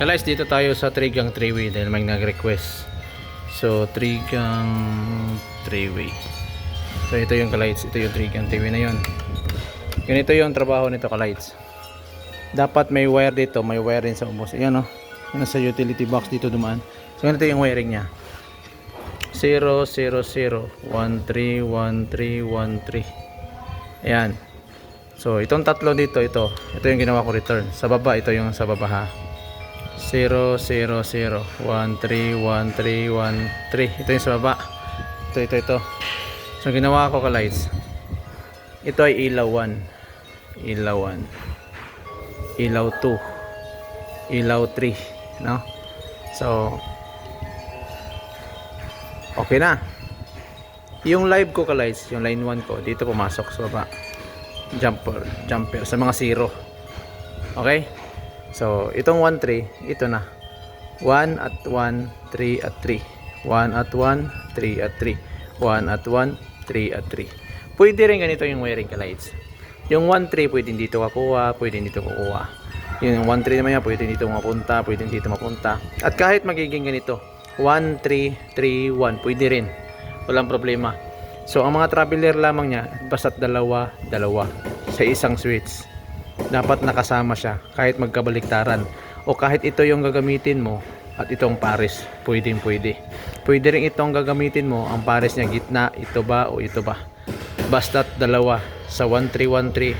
Guys, dito tayo sa Trigang 3-way dahil may nag-request. So, Trigang 3-way. So, ito yung kalights. Ito yung Trigang 3-way na yun. Ganito yung trabaho nito kalights. Dapat may wire dito, may wire rin sa ubos. Ayan o. Nasa utility box dito dumaan. So, ganito yung wiring niya. 0, 0, 0, 1, 3, 1, 3, 1, 3. Ayan. So, itong tatlo dito, ito. Ito yung ginawa ko return. Sa baba, ito yung sa baba ha. 0, 0, 0, 1, 3, 1, 3, 1, 3. Ito yung sa baba. Ito, ito, ito. So, ginawa ko ka lights. Ito ay ilaw 1. Ilaw 1. Ilaw 2. Ilaw 3. No? So, okay na. Yung live ko ka lights, yung line 1 ko, dito pumasok sa baba. Jumper, jumper sa mga zero. Okay? So, itong 1, 3, ito na. 1 at 1, 3 at 3. 1 at 1, 3 at 3. 1 at 1, 3 at 3. Pwede rin ganito yung wiring ka lights. Yung 1, 3, pwede dito kakuha, pwede dito kukuha. Yung 1, 3 naman yan, pwede dito mapunta, pwede dito mapunta. At kahit magiging ganito, 1, 3, 3, 1, pwede rin. Walang problema. So, ang mga traveler lamang niya, basta't dalawa, dalawa sa isang switch dapat nakasama siya kahit magkabaliktaran. O kahit ito yung gagamitin mo at itong pares pwedeng pwede. Pwede rin itong gagamitin mo ang pares niya gitna ito ba o ito ba. Basta't dalawa sa 1313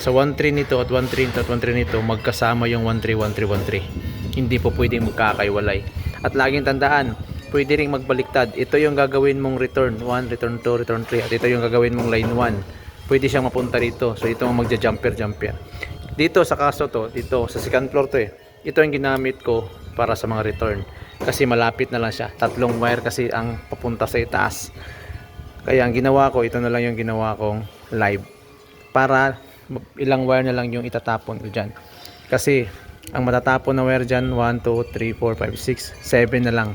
sa 13 nito at 13 at 13 nito magkasama yung 131313 hindi po pwedeng magkakaiwalay. At laging tandaan pwede ring magbaliktad. Ito yung gagawin mong return 1 return 2 return 3 at ito yung gagawin mong line 1 pwede siyang mapunta rito. So ito ang magja-jumper jumper. Dito sa kaso to, dito sa second floor to eh. Ito ang ginamit ko para sa mga return. Kasi malapit na lang siya. Tatlong wire kasi ang papunta sa itaas. Kaya ang ginawa ko, ito na lang yung ginawa kong live. Para ilang wire na lang yung itatapon ko dyan. Kasi ang matatapon na wire dyan, 1, 2, 3, 4, 5, 6, 7 na lang.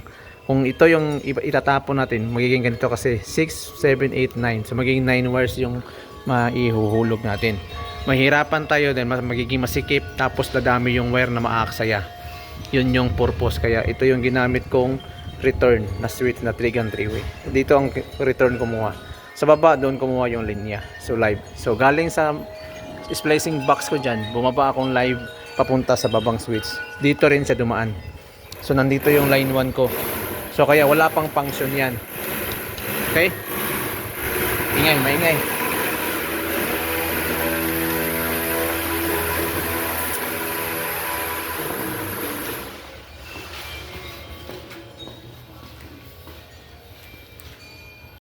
Kung ito yung itatapon natin, magiging ganito kasi 6, 7, 8, 9. So magiging 9 wires yung maihuhulog natin. Mahirapan tayo din, magiging masikip tapos dadami yung wire na maaksaya. Yun yung purpose kaya ito yung ginamit kong return na switch na Trigan 3-way. Dito ang return kumuha. Sa baba doon kumuha yung linya. So live. So galing sa splicing box ko dyan, bumaba akong live papunta sa babang switch. Dito rin siya dumaan. So nandito yung line 1 ko. So kaya wala pang function yan. Okay? Ingay, maingay.